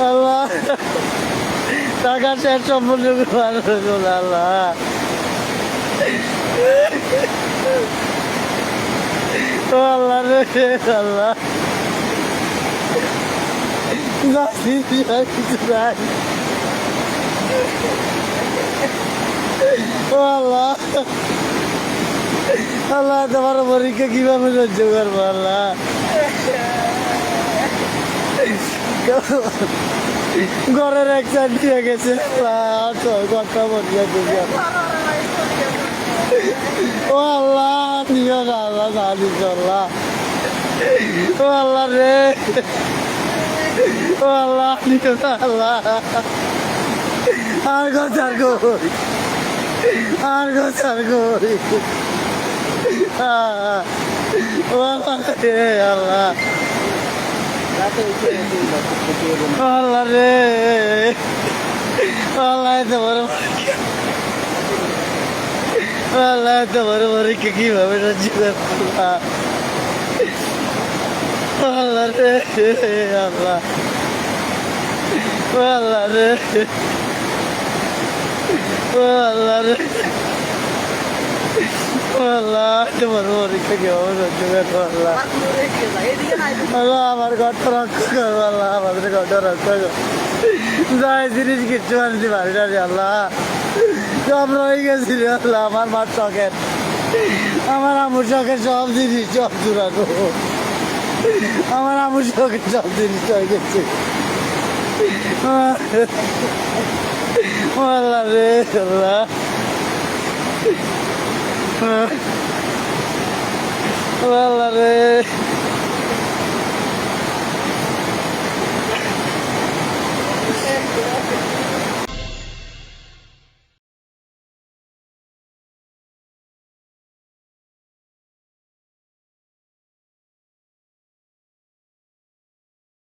আল্লাহ। টাকা শেষ সম্পূর্ণ আল্লাহ। ও আল্লাহ রে আল্লাহ। আল্লাহ। আল্লাহ, তোমার পরীক্ষা কীভাবে সহ্য করব, আল্লাহ? ঘরের এক সাইড দিয়ে গেছে। কথা বলিয়া দিবে ও আল্লাহ নিও আল্লাহ না ও আল্লাহ রে। ও আল্লাহ নিও আল্লাহ। আর গোচার কই আর গোচার কই আহ, ও আল্লাহ রে আল্লাহ। আল্লাহ রে। আল্লাহ বড় আল্লাহ এত বড় পরীক্ষা কীভাবে আল্লাহ রে আল্লাহ। আল্লাহ রে আল্লাহ এত বড় পরীক্ষা কীভাবে সহ্য করব আল্লাহ আল্লাহ আমার ঘরটা রক্ষা করো আল্লাহ আমাদের ঘরটা রক্ষা করো যাই জিনিস কিচ্ছু না রে আল্লাহ। সব রয়ে গেছিল আল্লাহ আমার মার শখের। আমার আমুর শখের সব জিনিস সব চুরানো আমার আমুর শখের সব জিনিস হয়ে গেছে। আল্লাহ রে আল্লাহ। আল্লাহ রে